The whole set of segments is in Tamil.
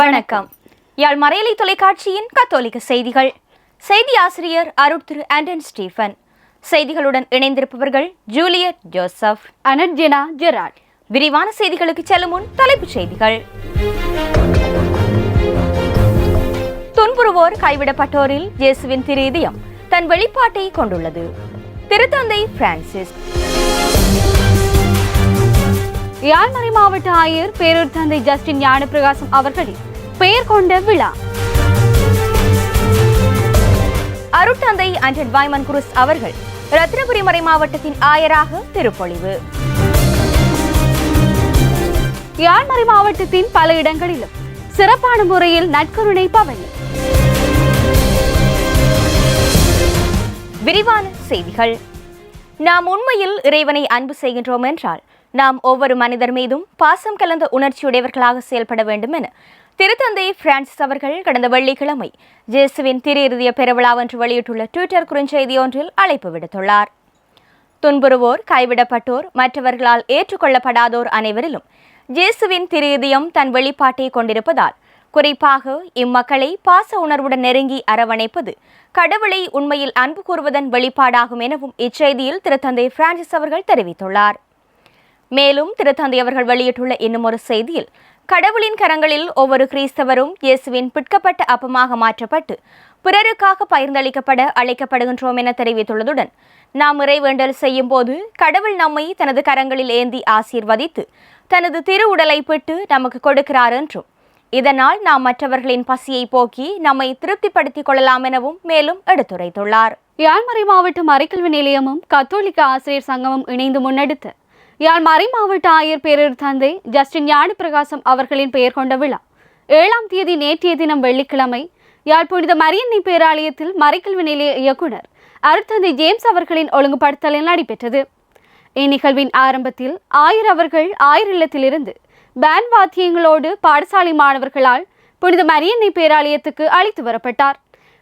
வணக்கம். யாழ் மறையலை தொலைக்காட்சியின் கத்தோலிக்க செய்திகள். செய்தி ஆசிரியர் அருட் திரு ஆண்டன் ஸ்டீஃபன் செய்திகளுடன் இணைந்திருப்பவர்கள் ஜூலியட் ஜோசப் அனர்ஜினா ஜெராட். விரிவான செய்திகளுக்கு செல்லும் முன் தலைப்புச் செய்திகள். துன்புறுவோர் கைவிடப்பட்டோரில் இயேசுவின் திரு இதயம் தன் வெளிப்பாட்டை கொண்டுள்ளது. திருத்தந்தை பிரான்சிஸ். யாழ்மறை மாவட்ட ஆயர் பேரூர் தந்தை ஜஸ்டின் ஞானப்பிரகாசம் அவர்களின் பெயர் கொண்ட விழா. அருட்தந்தை அண்டன் வாய்மன் குருஸ் அவர்கள் ரத்னபுரி மறை மாவட்டத்தின் ஆயராக திருப்பொழிவு. யாழ்மறை மாவட்டத்தின் பல இடங்களிலும் சிறப்பான முறையில் நட்கருணை பவனி. விரிவான செய்திகள். நாம் உண்மையில் இறைவனை அன்பு செய்கின்றோம் என்றால் நாம் ஒவ்வொரு மனிதர் மீதும் பாசம் கலந்த உணர்ச்சியுடையவர்களாக செயல்பட வேண்டும் என திருத்தந்தை பிரான்சிஸ் அவர்கள் கடந்த வெள்ளிக்கிழமை ஜேசுவின் திரு இறுதிய பெருவிழா என்று வெளியிட்டுள்ள ட்விட்டர் குறுஞ்செய்தி ஒன்றில் அழைப்பு விடுத்துள்ளார். துன்புறுவோர் கைவிடப்பட்டோர் மற்றவர்களால் ஏற்றுக்கொள்ளப்படாதோர் அனைவரிலும் ஜேசுவின் திரு இதயம் தன் வெளிப்பாட்டை கொண்டிருப்பதால் குறிப்பாக இம்மக்களை பாச உணர்வுடன் நெருங்கி அரவணைப்பது கடவுளை உண்மையில் அன்பு கூறுவதன் வெளிப்பாடாகும் எனவும் இச்செய்தியில் திருத்தந்தை பிரான்சிஸ் அவர்கள் தெரிவித்துள்ளார். மேலும் திருத்தந்தை அவர்கள் வெளியிட்டுள்ள இன்னும் ஒரு செய்தியில் கடவுளின் கரங்களில் ஒவ்வொரு கிறிஸ்தவரும் இயேசுவின் பிற்கப்பட்ட அப்பமாக மாற்றப்பட்டு பிறருக்காக பகிர்ந்தளிக்கப்பட அழைக்கப்படுகின்றோம் என தெரிவித்துள்ளதுடன் நாம் இறைவேண்டல் செய்யும் போது கடவுள் நம்மை தனது கரங்களில் ஏந்தி ஆசீர்வதித்து தனது திரு உடலை பெற்று நமக்கு கொடுக்கிறார் என்றும் இதனால் நாம் மற்றவர்களின் பசியை போக்கி நம்மை திருப்திப்படுத்திக் கொள்ளலாம் எனவும் மேலும் எடுத்துரைத்துள்ளார். யாழ்மறை மாவட்டம் அரைக்கல்வி நிலையமும் கத்தோலிக்க ஆசிரியர் சங்கமும் இணைந்து முன்னெடுத்த யாழ் மறை மாவட்ட ஆயர் பேரர் தந்தை ஜஸ்டின் ஞானப்பிரகாசம் அவர்களின் பெயர் கொண்ட விழா. ஏழாம் தேதி நேற்றைய தினம் வெள்ளிக்கிழமை யாழ் புனித மரியன்னை பேராலயத்தில் மறைக்கல்வி நிலைய இயக்குனர் அருட்தந்தை ஜேம்ஸ் அவர்களின் ஒழுங்குபடுத்தலில் நடைபெற்றது. இந்நிகழ்வின் ஆரம்பத்தில் ஆயர் அவர்கள் ஆயர் இல்லத்திலிருந்து பேண்ட் வாத்தியங்களோடு பாடசாலை மாணவர்களால் புனித மரியன்னை பேராலயத்துக்கு அழைத்து வரப்பட்டார்.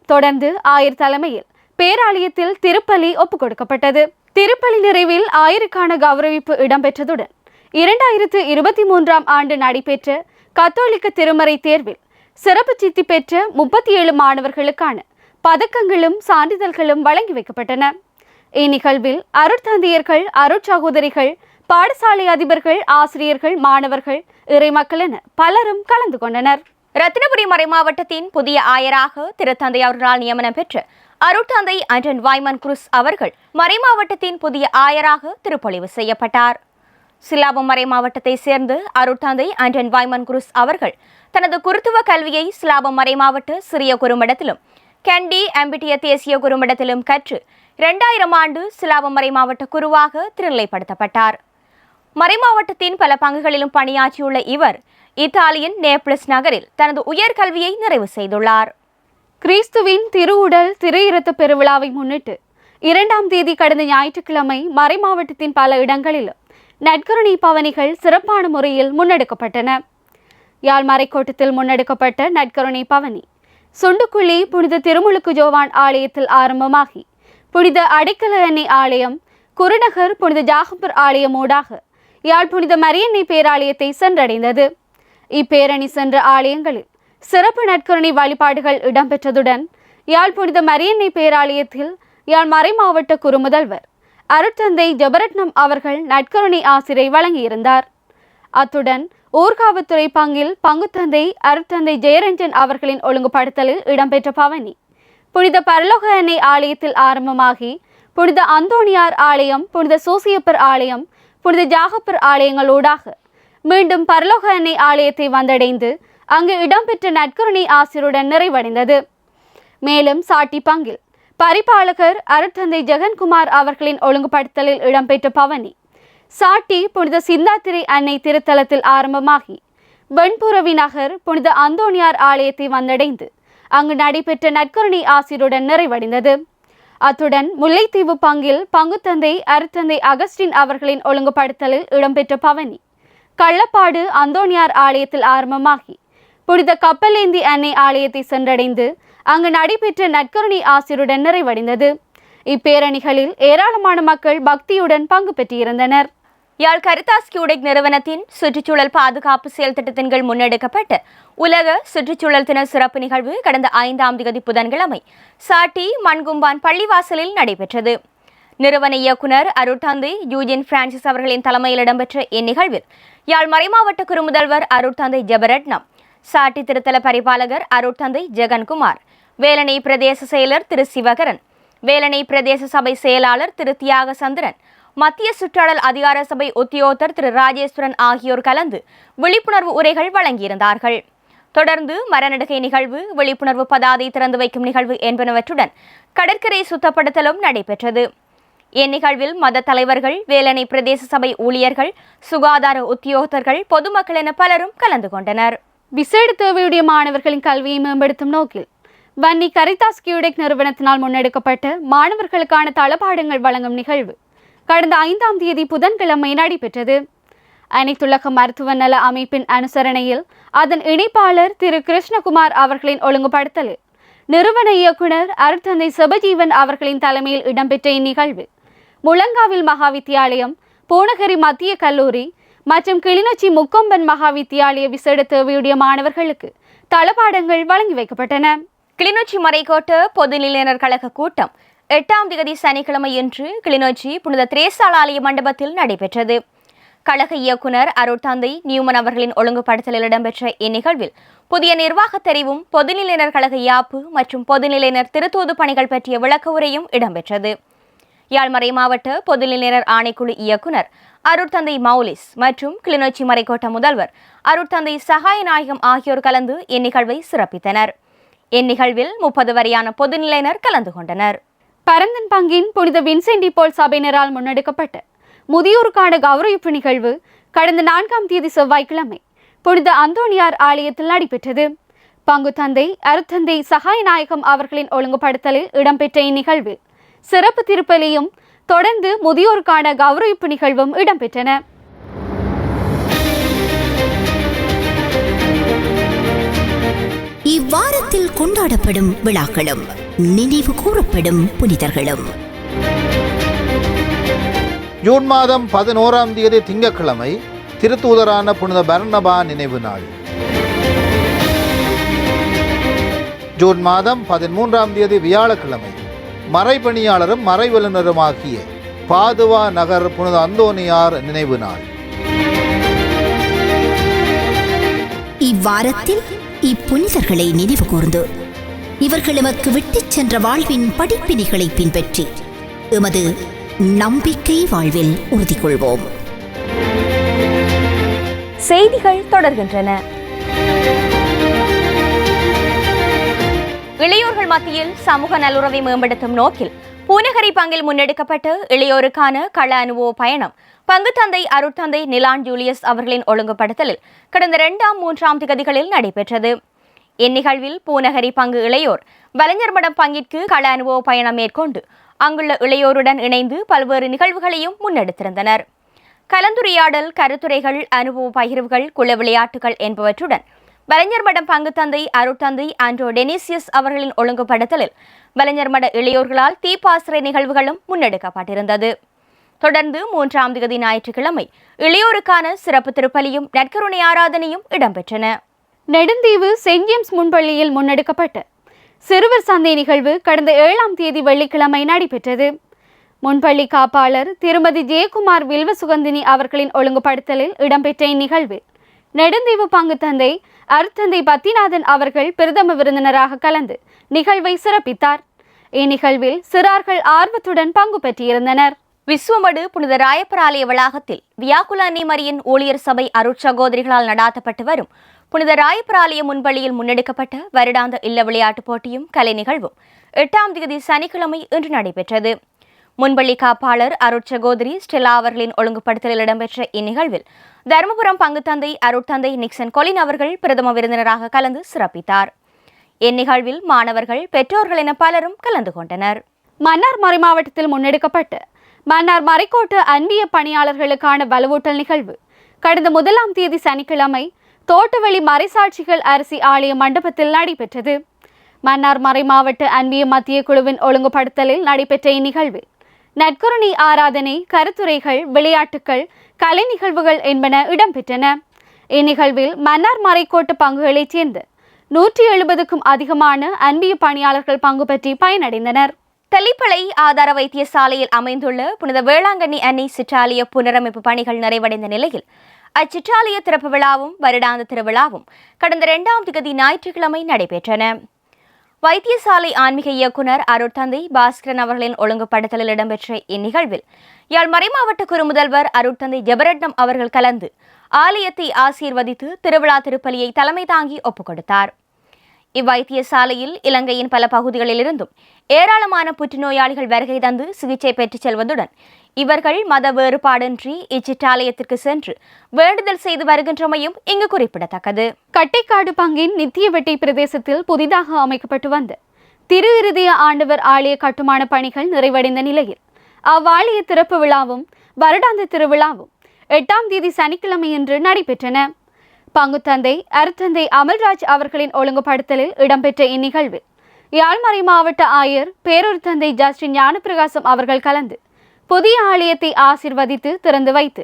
தொடர்ந்து ஆயர் தலைமையில் பேராலயத்தில் திருப்பலி ஒப்புக் கொடுக்கப்பட்டது திருப்பலி நிறைவில் ஆயிரக்கான கௌரவிப்பு இடம்பெற்றதுடன் இரண்டாயிரத்து இருபத்தி மூன்றாம் ஆண்டு நடைபெற்ற கத்தோலிக்க திருமறை தேர்வில் சிறப்பு சித்தி பெற்ற முப்பத்தி ஏழு மாணவர்களுக்கான பதக்கங்களும் சான்றிதழ்களும் வழங்கி வைக்கப்பட்டன. இந்நிகழ்வில் அருட்தந்தையர்கள் அருட்சகோதரிகள் பாடசாலை அதிபர்கள் ஆசிரியர்கள் மாணவர்கள் இறைமக்கள் என பலரும் கலந்து கொண்டனர். ரத்தினபுரி மறைமாவட்டத்தின் புதிய ஆயராக திருத்தந்தை அவர்களால் நியமனம் பெற்ற அருட்தந்தை அண்டன் வாய்மன் குருஸ் அவர்கள் மறைமாவட்டத்தின் புதிய ஆயராக திருப்பொழிவு செய்யப்பட்டார். சிலாபம் மறைமாவட்டத்தை சேர்ந்து அருட்தந்தை அண்டன் வாய்மன் குருஸ் அவர்கள் தனது குருத்துவ கல்வியை சிலாபம் மறைமாவட்ட சிறிய குறுமிடத்திலும் கெண்டி அம்பிட்டிய தேசிய குறுமிடத்திலும் கற்று இரண்டாயிரம் ஆண்டு சிலாபம் மறைமாவட்ட குருவாக திருநிலைப்படுத்தப்பட்டார். மறைமாவட்டத்தின் பல பங்குகளிலும் பணியாற்றியுள்ள இவர் இத்தாலியின் நேப்ளஸ் நகரில் தனது உயர்கல்வியை நிறைவு செய்துள்ளார். கிறிஸ்துவின் திருவுடல் திரு பெருவிழாவை முன்னிட்டு இரண்டாம் தேதி கடந்த ஞாயிற்றுக்கிழமை மறை மாவட்டத்தின் பல இடங்களிலும் நட்கருணை பவனிகள் சிறப்பான முறையில் முன்னெடுக்கப்பட்டன. யாழ் மறைக்கோட்டத்தில் முன்னெடுக்கப்பட்ட நட்கருணை பவனி சுண்டுக்குழி புனித திருமுழுக்கு ஜோவான் ஆலயத்தில் ஆரம்பமாகி புனித அடைக்கல அன்னை ஆலயம் குருநகர் புனித ஜாகப்பர் ஆலயம் ஊடாக யாழ் புனித மரியன்னை பேராலயத்தை சென்றடைந்தது. இப்பேரணி சென்ற ஆலயங்களில் சிறப்பு நற்கருணை வழிபாடுகள் இடம்பெற்றதுடன் யாழ் புனித மரியன்னை பேராலயத்தில் யாழ் மறை மாவட்ட குறுமுதல்வர் அருட்தந்தை ஜபரட்னம் அவர்கள் நட்கருணை ஆசிரை வழங்கியிருந்தார். அத்துடன் ஊர்காவத்துறை பங்கில் பங்குத்தந்தை அருட்தந்தை ஜெயரஞ்சன் அவர்களின் ஒழுங்குபடுத்தலில் இடம்பெற்ற பவனி புனித பரலோக அன்னை ஆலயத்தில் ஆரம்பமாகி புனித அந்தோணியார் ஆலயம் புனித சூசியப்பர் ஆலயம் புனித ஜாகப்பர் ஆலயங்களூடாக மீண்டும் பரலோக அன்னை ஆலயத்தை வந்தடைந்து அங்கு இடம்பெற்ற நட்கருணை ஆசிரியருடன் நிறைவடைந்தது. மேலும் சாட்டி பங்கில் பரிபாலகர் அருட்தந்தை ஜெகன்குமார் அவர்களின் ஒழுங்குபடுத்தலில் இடம்பெற்ற பவனி சாட்டி புனித சிந்தாத்திரை அன்னை திருத்தலத்தில் ஆரம்பமாகி வெண்புறவி நகர் புனித அந்தோணியார் ஆலயத்தை வந்தடைந்து அங்கு நடைபெற்ற நற்கருணை ஆசிரியருடன் நிறைவடைந்தது. அத்துடன் முல்லைத்தீவு பங்கில் பங்குத்தந்தை அருத்தந்தை அகஸ்டின் அவர்களின் ஒழுங்குபடுத்தலில் இடம்பெற்ற பவனி கள்ளப்பாடு அந்தோணியார் ஆலயத்தில் ஆரம்பமாகி புனித கப்பலேந்தி அன்னை ஆலயத்தை சென்றடைந்து அங்கு நடைபெற்ற நற்கருணை ஆசிரியருடன் நிறைவடைந்தது. இப்பேரணிகளில் ஏராளமான மக்கள் பக்தியுடன் பங்கு பெற்றிருந்தனர். யாழ் கரிதாஸ் கியூடெக் நிறுவனத்தின் சுற்றுச்சூழல் பாதுகாப்பு செயல் திட்டத்தின் கீழ் முன்னெடுக்கப்பட்ட உலக சுற்றுச்சூழல் தின சிறப்பு நிகழ்வு கடந்த ஐந்தாம் திகதி புதன்கிழமை சாட்டி மண்கும்பான் பள்ளிவாசலில் நடைபெற்றது. நிறுவன இயக்குனர் அருட்தந்தை யூஜின் பிரான்சிஸ் அவர்களின் தலைமையில் இடம்பெற்ற இந்நிகழ்வில் யாழ் மறைமாவட்ட குறுமுதல்வர் அருட்தந்தை ஜெபரட்னம் சாட்டி திருத்தல பரிபாலகர் அருட்தந்தை ஜெகன்குமார் வேலனை பிரதேச செயலர் திரு சிவகரன் வேலனை பிரதேச சபை செயலாளர் திரு தியாகசந்திரன் மத்திய சுற்றாடல் அதிகார சபை உத்தியோகத்தர் திரு ராஜேஸ்வரன் ஆகியோர் கலந்து விழிப்புணர்வு உரைகள் வழங்கியிருந்தார்கள். தொடர்ந்து மரநடுகை நிகழ்வு விழிப்புணர்வு பதாதை திறந்து வைக்கும் நிகழ்வு என்பனவற்றுடன் கடற்கரை சுத்தப்படுத்தலும் நடைபெற்றது. இந்நிகழ்வில் மத தலைவர்கள் வேலனை பிரதேச சபை ஊழியர்கள் சுகாதார உத்தியோகத்தர்கள் பொதுமக்கள் என பலரும் கலந்து கொண்டனர். விசேட தேவையுடைய மாணவர்களின் கல்வியை மேம்படுத்தும் நோக்கில் வன்னி கரிதாஸ் கியூடெக் நிறுவனத்தினால் முன்னெடுக்கப்பட்ட மாணவர்களுக்கான தளபாடங்கள் வழங்கும் நிகழ்வு கடந்த ஐந்தாம் தேதி புதன்கிழமை நடைபெற்றது. அனைத்துலக மருத்துவ நல அமைப்பின் அனுசரணையில் அதன் இணைப்பாளர் திரு கிருஷ்ணகுமார் அவர்களின் ஒழுங்குபடுத்தலில் நிறுவன இயக்குனர் அருட்தந்தை சிவஜீவன் அவர்களின் தலைமையில் இடம்பெற்ற இந்நிகழ்வு முழங்காவில் மகா வித்தியாலயம் பூனகரி மத்திய கல்லூரி மற்றும் கிளிநொச்சி முக்கொம்பன் மகா வித்தியாலய விசேட தேவையுடைய மாணவர்களுக்கு தளபாடங்கள் வழங்கி வைக்கப்பட்டன. கிளிநொச்சி மறைக்கோட்ட பொதுநிலையினர் கழக கூட்டம் எட்டாம் திகதி சனிக்கிழமையன்று கிளிநொச்சி புனித திரேசாலாலய மண்டபத்தில் நடைபெற்றது. கழக இயக்குனர் அருட்தந்தை நியூமன் அவர்களின் ஒழுங்குபடுத்தலில் இடம்பெற்ற இந்நிகழ்வில் புதிய நிர்வாகத் தெரிவும் பொதுநிலையினர் கழக யாப்பு மற்றும் பொதுநிலையினர் திருத்தூது பணிகள் பற்றிய விளக்க உரையும் இடம்பெற்றது. யாழ்மறை மாவட்ட பொதுநிலையினர் ஆணைக்குழு இயக்குனர் அருட்தந்தை மௌலிஸ் மற்றும் கிளிநொச்சி மறைக்கோட்ட முதல்வர் அருட்தந்தை சகாயநாயகம் ஆகியோர் கலந்து இந்நிகழ்வை சிறப்பித்தனர். இந்நிகழ்வில் முப்பது வரையான பொதுநிலையினர் கலந்து கொண்டனர். பரந்தன் பங்கின் புனித வின்சென்டி போல் சபையினரால் முன்னெடுக்கப்பட்ட முதியோருக்கான கௌரவிப்பு நிகழ்வு கடந்த நான்காம் தேதி செவ்வாய்க்கிழமை புனித அந்தோணியார் ஆலயத்தில் நடைபெற்றது. பங்கு தந்தை அருத்தந்தை சகாயநாயகம் அவர்களின் ஒழுங்குபடுத்தலில் இடம்பெற்ற இந்நிகழ்வில் சிறப்பு திருப்பலியும் தொடர்ந்து முதியோருக்கான கௌரவிப்பு நிகழ்வும் இடம்பெற்றன. இவ்வாரத்தில் கொண்டாடப்படும் விழாக்களும் நினைவு கூறப்படும் புனிதர்களும். ஜூன் மாதம் பதினோராம் தேதி திங்கட்கிழமை திருத்தூதரான புனித பர்ணபா நினைவு நாள். ஜூன் மாதம் பதிமூன்றாம் தேதி வியாழக்கிழமை மறைபணியாளரும் மறைவல்லுநருமாகிய பாதுவா நகர் புனித அந்தோனியார் நினைவு நாள். இவ்வாரத்தில் இப்புனிதர்களை நினைவு கூர்ந்து இவர்கள் எமக்கு விட்டுச் சென்ற வாழ்வின் படிப்பினைகளை பின்பற்றி எமது நம்பிக்கை வாழ்வில் உறுதி கொள்வோம் செய்திகள் தொடர்கின்றன. இளையோர்கள் மத்தியில் சமூக நல்லுறவை மேம்படுத்தும் நோக்கில் பூநகரி பங்கில் முன்னெடுக்கப்பட்ட இளையோருக்கான கள அனுபவ பயணம் பங்குத்தந்தை அருட்தந்தை நிலான் ஜூலியஸ் அவர்களின் ஒழுங்குபடுத்தலில் கடந்த இரண்டாம் மூன்றாம் திகதிகளில் நடைபெற்றது. இந்நிகழ்வில் பூநகரி பங்கு இளையோர் வலைஞர் மடம் பங்கிற்கு கள அனுபவ பயணம் மேற்கொண்டு அங்குள்ள இளையோருடன் இணைந்து பல்வேறு நிகழ்வுகளையும் முன்னெடுத்திருந்தனர். கலந்துரையாடல் கருத்துரைகள் அனுபவ பகிர்வுகள் குல விளையாட்டுகள் என்பவற்றுடன் வலைஞர் மடம் பங்கு தந்தை அருட்தந்தை ஆண்ட்ரோ டெனிசியஸ் அவர்களின் ஒழுங்குபடுத்தலில் வலைஞர் மட இளையோர்களால் தீப்பாசிரை நிகழ்வுகளும் முன்னெடுக்கப்பட்டிருந்தது. தொடர்ந்து மூன்றாம் திகதி ஞாயிற்றுக்கிழமை இளையோருக்கான சிறப்பு திருப்பலியும் நற்கருணை ஆராதனையும் இடம்பெற்றன. நெடுந்தீவு செயின்ட் ஜேம்ஸ் முன்பள்ளியில் முன்னெடுக்கப்பட்ட சிறுவர் சந்தை நிகழ்வு கடந்த ஏழாம் தேதி வெள்ளிக்கிழமை நடைபெற்றது. முன்பள்ளி காப்பாளர் திருமதி ஜெயக்குமார் வில்வ சுகந்தினி அவர்களின் ஒழுங்குபடுத்தலில் இடம்பெற்ற இந்நிகழ்வு நெடுந்தீவு பங்கு தந்தை அருத்தந்தை பத்திநாதன் அவர்கள் பிரதம விருந்தினராக கலந்து நிகழ்வை சிறப்பித்தார். இந்நிகழ்வில் சிறார்கள் ஆர்வத்துடன் பங்கு பெற்றிருந்தனர். விஸ்வமடு புனித ராயப்பர் ஆலய வளாகத்தில் வியாக்குல அன்னைமரியின் ஊழியர் சபை அருட்சகோதரிகளால் நடாத்தப்பட்டு வரும் புனித ராயப்பர் ஆலய முன்பள்ளியில் முன்னெடுக்கப்பட்ட வருடாந்த இல்ல விளையாட்டுப் போட்டியும் கலை நிகழ்வும் எட்டாம் தேதி சனிக்கிழமை இன்று நடைபெற்றது. முன்பள்ளி காப்பாளர் அருட்சகோதரி ஸ்டெலா அவர்களின் ஒழுங்குபடுத்தலில் இடம்பெற்ற இந்நிகழ்வில் தருமபுரம் பங்குத்தந்தை அருட்தந்தை நிக்சன் கொலின் அவர்கள் பிரதம விருந்தினராக கலந்து சிறப்பித்தார். இந்நிகழ்வில் மாணவர்கள் பெற்றோர்கள் என பலரும் கலந்து கொண்டனர். மன்னார் மறைமாவட்டத்தில் முன்னெடுக்கப்பட்ட மன்னார் மறைக்கோட்டு அன்பிய பணியாளர்களுக்கான வலுவூட்டல் நிகழ்வு கடந்த முதலாம் தேதி சனிக்கிழமை தோட்டவெளி மறைசாட்சிகள் அரிசி ஆலய மண்டபத்தில் நடைபெற்றது. மன்னார் மறைமாவட்ட அன்பிய மத்திய குழுவின் ஒழுங்குபடுத்தலில் நடைபெற்ற இந்நிகழ்வில் நற்கருணை ஆராதனை கருத்துரைகள் விளையாட்டுக்கள் கலை நிகழ்வுகள் என்பன இடம்பெற்றன. இந்நிகழ்வில் மன்னார் மறைக்கோட்டு பங்குகளைச் சேர்ந்த நூற்றி எழுபதுக்கும் அதிகமான அன்பிய பணியாளர்கள் பங்கு பற்றி பயனடைந்தனர். தெளிப்பளை ஆதார வைத்தியசாலையில் அமைந்துள்ள புனித வேளாங்கண்ணி அன்னை சிற்றாலய புனரமைப்பு பணிகள் நிறைவடைந்த நிலையில் அச்சிற்றாலய திறப்பு விழாவும் வருடாந்த திருவிழாவும் கடந்த இரண்டாம் திகதி ஞாயிற்றுக்கிழமை நடைபெற்றன. வைத்தியசாலை ஆன்மீக இயக்குனர் அருட்தந்தை பாஸ்கரன் அவர்களின் ஒழுங்குபடுத்தலில் இடம்பெற்ற இந்நிகழ்வில் யாழ் மறைமாவட்ட குறுமுதல்வர் அருட்தந்தை ஜெபரட்னம் அவர்கள் கலந்து ஆலயத்தை ஆசீர்வதித்து திருவிழா திருப்பலியை தலைமை தாங்கி ஒப்புக் கொடுத்தார் இவ்வைத்தியசாலையில் இலங்கையின் பல பகுதிகளிலிருந்தும் ஏராளமான புற்றுநோயாளிகள் வருகை தந்து சிகிச்சை பெற்றுச் செல்வதுடன் இவர்கள் மத வேறுபாடின்றி இச்சிற்றாலயத்திற்கு சென்று வேண்டுதல் செய்து வருகின்றமையும் இங்கு குறிப்பிடத்தக்கது. கட்டைக்காடு பங்கின் நித்தியவெட்டி பிரதேசத்தில் புதிதாக அமைக்கப்பட்டு வந்த திரு இருதய ஆண்டவர் ஆலய கட்டுமான பணிகள் நிறைவடைந்த நிலையில் அவ்வாலய திறப்பு விழாவும் வருடாந்த திருவிழாவும் எட்டாம் தேதி சனிக்கிழமையன்று நடைபெற்றன. பங்குத்தந்தை அருத்தந்தை அமல்ராஜ் அவர்களின் ஒழுங்குபடுத்தலில் இடம்பெற்ற இந்நிகழ்வில் யாழ்மறை மாவட்ட ஆயர் பேரூர் தந்தை ஜஸ்டின் ஞானப்பிரகாசம் அவர்கள் கலந்து புதிய ஆலயத்தை ஆசிர்வதித்து திறந்து வைத்து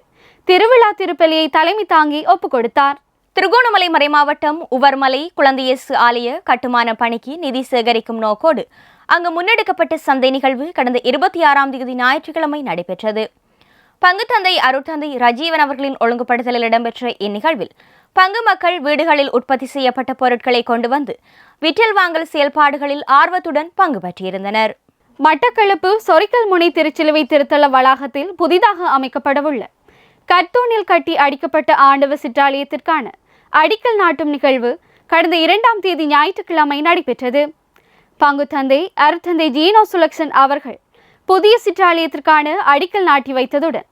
திருவிழா திருப்பலியை தலைமை தாங்கி ஒப்புக் கொடுத்தார். திருகோணமலை மறைமாவட்டம் உவர்மலை குழந்தையேசு ஆலய கட்டுமான பணிக்கு நிதி சேகரிக்கும் நோக்கோடு அங்கு முன்னெடுக்கப்பட்ட சந்தை நிகழ்வு கடந்த இருபத்தி ஆறாம் தேதி ஞாயிற்றுக்கிழமை நடைபெற்றது. பங்குத்தந்தை அருட்தந்தை ரஜீவன் அவர்களின் ஒழுங்குபடுத்தலில் இடம்பெற்ற இந்நிகழ்வில் பங்கு மக்கள் வீடுகளில் உற்பத்தி செய்யப்பட்ட பொருட்களை கொண்டு வந்து விற்றல் வாங்கல் செயல்பாடுகளில் ஆர்வத்துடன் பங்கு பற்றியிருந்தனர் மட்டக்களப்பு சொரிக்கல் முனை திருச்சிலுவை திருத்தல வளாகத்தில் புதிதாக அமைக்கப்படவுள்ள கர்த்தூனில் கட்டி அடிக்கப்பட்ட ஆண்டவ சிற்றாலயத்திற்கான அடிக்கல் நாட்டும் நிகழ்வு கடந்த இரண்டாம் தேதி ஞாயிற்றுக்கிழமை நடைபெற்றது. பங்கு தந்தை அருத்தந்தை ஜீனோ சுலக்ஷன் அவர்கள் புதிய சிற்றாலயத்திற்கான அடிக்கல் நாட்டி வைத்ததுடன்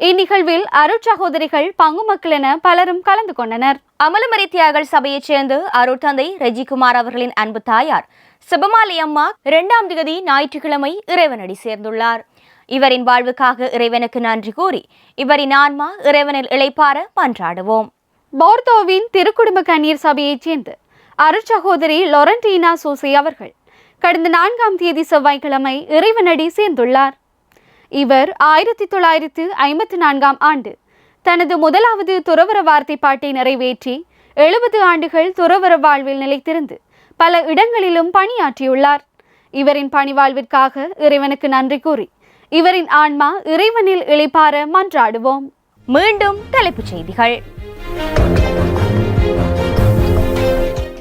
இந்நிகழ்வில் அருட்சகோதரிகள் பங்கு மக்கள் என பலரும் கலந்து கொண்டனர். அமலமரி தியாகல் சபையைச் சேர்ந்து அருட்தந்தை ரெஜிகுமார் அவர்களின் அன்பு தாயார் சிபமாலி அம்மா இரண்டாம் திகதி ஞாயிற்றுக்கிழமை இறைவனடி சேர்ந்துள்ளார். இவரின் வாழ்வுக்காக இறைவனுக்கு நன்றி கூறி இவரின் ஆன்மா இறைவனில் இளைப்பார மன்றாடுவோம் போர்தோவின் திருக்குடும்ப கண்ணீர் சபையைச் சேர்ந்த அருட்சகோதரி லொரண்டீனா சோசி அவர்கள் கடந்த நான்காம் தேதி செவ்வாய்க்கிழமை இறைவனடி சேர்ந்துள்ளார். இவர் ஆயிரத்தி தொள்ளாயிரத்து ஐம்பத்தி நான்காம் ஆண்டு தனது முதலாவது துறவர வார்த்தை பாட்டை நிறைவேற்றி எழுபது ஆண்டுகள் துறவர வாழ்வில் நிலைத்திருந்து பல இடங்களிலும் பணியாற்றியுள்ளார். இவரின் பணிவாழ்விற்காக இறைவனுக்கு நன்றி கூறி இவரின் ஆன்மா இறைவனில் இழைப்பார மன்றாடுவோம். மீண்டும் தலைப்புச் செய்திகள்.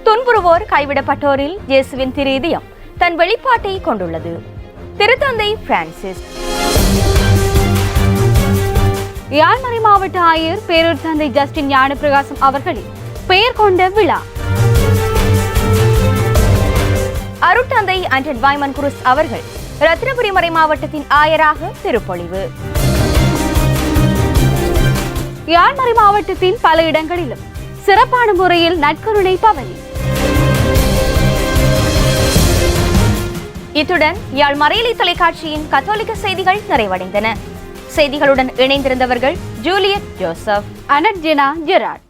துன்புறுவோர் கைவிடப்பட்டோரில் இயேசுவின் திரீதியம் தன் வெளிப்பாட்டை கொண்டுள்ளது. திருத்தந்தை பிரான்சிஸ். யாழ்மறை மாவட்ட ஆயர் பேரூர் தந்தை ஜஸ்டின் ஞானப்பிரகாசம் அவர்களின் பெயர் கொண்ட விழா அருட்தந்தை அண்டன் வாய்மன் குருஸ் அவர்கள் ரத்தினபுரி மறை மாவட்டத்தின் ஆயராக திருப்பொழிவு. யாழ்மறை மாவட்டத்தின் பல இடங்களிலும் சிறப்பான முறையில் நற்கருணை பவனி. இத்துடன் யாழ் மறையலை தொலைக்காட்சியின் கத்தோலிக்க செய்திகள் நிறைவடைந்தன. செய்திகளுடன் இணைந்திருந்தவர்கள் ஜூலியட் ஜோசப் அனர்ஜினா ஜெராட்